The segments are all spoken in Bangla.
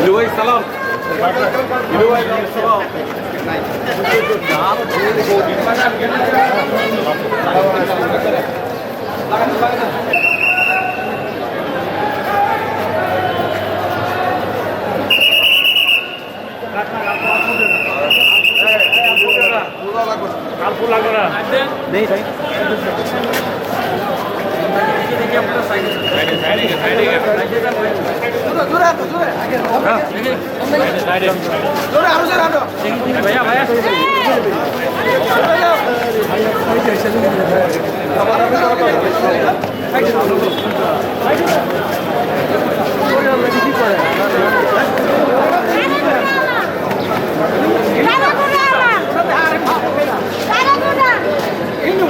ইলু ভাই সালাম। ইলু ভাই। সালাম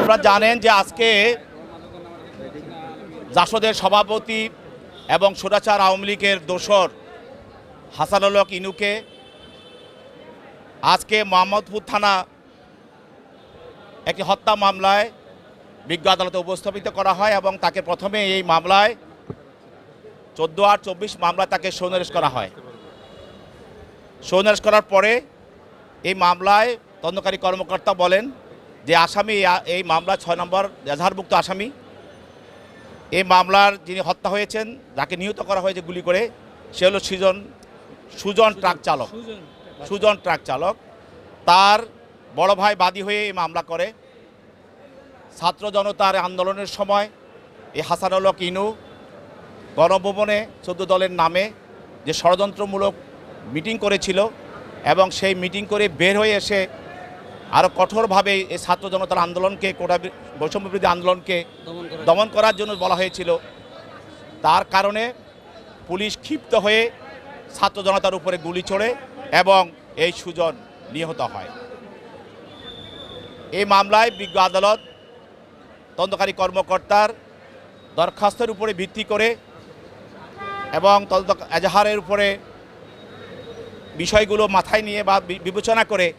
আপনারা জানেন যে আজকে জাসদের সভাপতি এবং সুরাচার আওয়ামী লীগের দোসর হাসানুল ইনুকে, আজকে মোহাম্মদপুর থানা একটি হত্যা মামলায় বিজ্ঞ আদালতে উপস্থাপিত করা হয় এবং তাকে প্রথমে এই মামলায় চোদ্দ আর চব্বিশ মামলায় তাকে সৌনারেশ করা হয়। সৌনারেশ করার পরে এই মামলায় তদন্তকারী কর্মকর্তা বলেন যে আসামি এই মামলা ছয় নম্বর এজাহারভুক্ত আসামি এই মামলার যিনি হত্যা হয়েছেন যাকে নিহত করা হয়েছে গুলি করে সে হলো সুজন সুজন ট্রাক চালক। সুজন ট্রাক চালক। তার বড় ভাই বাদী হয়ে এই মামলা করে। ছাত্র জনতার আন্দোলনের সময় এই হাসানুল হক ইনু। গণভবনে চোদ্দ দলের নামে যে ষড়যন্ত্রমূলক মিটিং করেছিল এবং সেই মিটিং করে বের হয়ে এসে আরও কঠোরভাবে এই ছাত্র জনতার আন্দোলনকে কোটা বি- বৈষম্য বিরোধী আন্দোলনকে দমন করার জন্য বলা হয়েছিল। তার কারণে পুলিশ ক্ষিপ্ত হয়ে ছাত্র জনতার উপরে গুলি ছোড়ে এবং এই সুজন নিহত হয়। এই মামলায় বিজ্ঞ আদালত তদন্তকারী কর্মকর্তার দরখাস্তের উপরে ভিত্তি করে এবং তদন্ত এজাহারের উপরে বিষয়গুলো মাথায় নিয়ে বি- বিবেচনা করে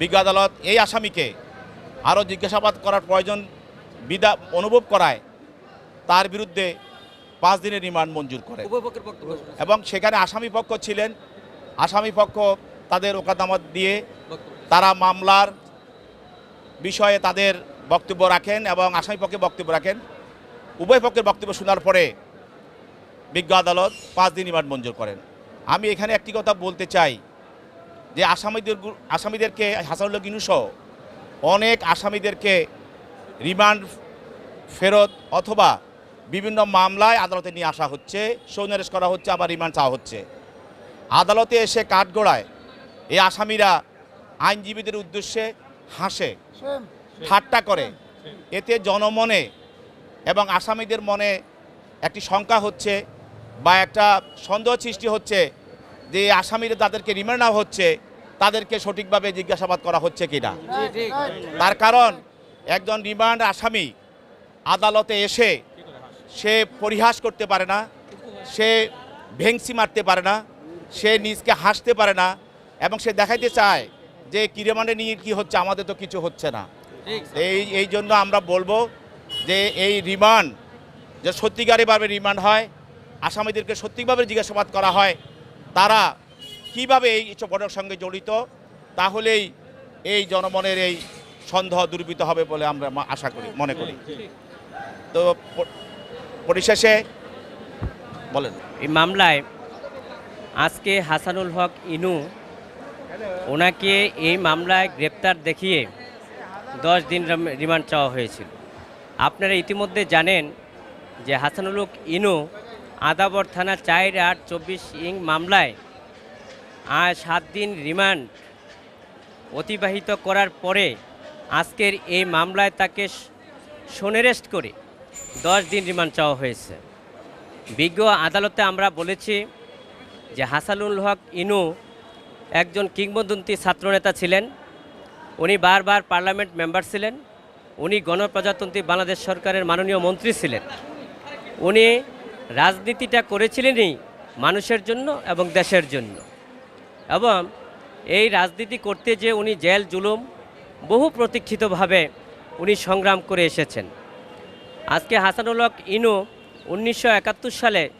বিজ্ঞ আদালত এই আসামিকে আরও জিজ্ঞাসাবাদ করার প্রয়োজন বিদা অনুভব করায় তার বিরুদ্ধে পাঁচ দিনের রিমান্ড মঞ্জুর করে। এবং সেখানে আসামি পক্ষ ছিলেন আসামি পক্ষ তাদের ওকাদামত দিয়ে তারা মামলার বিষয়ে তাদের বক্তব্য রাখেন এবং আসামি পক্ষে বক্তব্য রাখেন। উভয় পক্ষের বক্তব্য শোনার পরে বিজ্ঞ আদালত পাঁচ দিন রিমান্ড মঞ্জুর করেন। আমি এখানে একটি কথা বলতে চাই। যে আসামিদের আসামিদেরকে হাসানুল্লাহ গিনুসহ অনেক আসামিদেরকে রিমান্ড ফেরত অথবা বিভিন্ন মামলায় আদালতে নিয়ে আসা হচ্ছে সৌনারেশ করা হচ্ছে আবার রিমান্ড চাওয়া হচ্ছে। আদালতে এসে কাঠগড়ায় এই আসামিরা আইনজীবীদের উদ্দেশ্যে হাসে ঠাট্টা করে। এতে জনমনে এবং আসামিদের মনে একটি শঙ্কা হচ্ছে বা একটা সন্দেহ সৃষ্টি হচ্ছে যে আসামিরা যাদেরকে রিমান্ড নেওয়া হচ্ছে তাদেরকে সঠিকভাবে জিজ্ঞাসাবাদ করা হচ্ছে কিনা? তার কারণ একজন রিমান্ড আসামি আদালতে এসে সে পরিহাস করতে পারে না সে ভেংসি মারতে পারে না সে নিজকে হাসতে পারে না এবং সে দেখাইতে চায় যে কি রিমান্ডে নিয়ে কি হচ্ছে আমাদের তো কিছু হচ্ছে না। এই এই জন্য আমরা বলব যে এই রিমান্ড যে সত্যিকারেভাবে রিমান্ড হয় আসামিদেরকে সত্যিকভাবে জিজ্ঞাসাবাদ করা হয় তারা কীভাবে এই ঘটনার সঙ্গে জড়িত, তাহলেই এই জনমনের এই সন্দেহ দূরীভূত হবে বলে আমরা আশা করি, মনে করি। তো পরিশেষে বলেন। এই মামলায় আজকে হাসানুল হক ইনু, ওনাকে এই মামলায় গ্রেপ্তার দেখিয়ে দশ দিন রিমান্ড চাওয়া হয়েছিল। আপনারা ইতিমধ্যে জানেন যে হাসানুল হক ইনু আদাবর থানা চার আট চব্বিশ ইং মামলায় আর সাত দিন রিমান্ড অতিবাহিত করার পরে আজকের এই মামলায় তাকে সোনেরেস্ট করে দশ দিন রিমান্ড চাওয়া হয়েছে। বিজ্ঞ আদালতে আমরা বলেছি যে হাসানুল হক ইনু একজন কিংবদন্তি ছাত্রনেতা ছিলেন। উনি বারবার পার্লামেন্ট মেম্বার ছিলেন। উনি গণপ্রজাতন্ত্রী বাংলাদেশ সরকারের মাননীয় মন্ত্রী ছিলেন। উনি রাজনীতিটা করেছিলেনই মানুষের জন্য এবং দেশের জন্য। এবং এই রাজনীতি করতে যে উনি জেল জুলুম বহু প্রতীক্ষিতভাবে উনি সংগ্রাম করে এসেছেন। আজকে হাসানুল হক ইনু উনিশশো একাত্তর সালে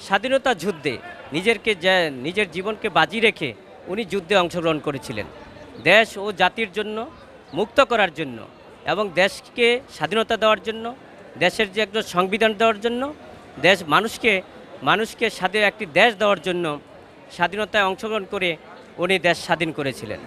স্বাধীনতা যুদ্ধে নিজেরকে নিজের জীবনকে বাজি রেখে উনি যুদ্ধে অংশগ্রহণ করেছিলেন। দেশ ও জাতির জন্য, মুক্ত করার জন্য এবং দেশকে স্বাধীনতা দেওয়ার জন্য, দেশের যে একজন সংবিধান দেওয়ার জন্য দেশ মানুষকে মানুষকে স্বাধীন একটি দেশ দেওয়ার জন্য স্বাধীনতায় অংশগ্রহণ করে উনি দেশ স্বাধীন করেছিলেন।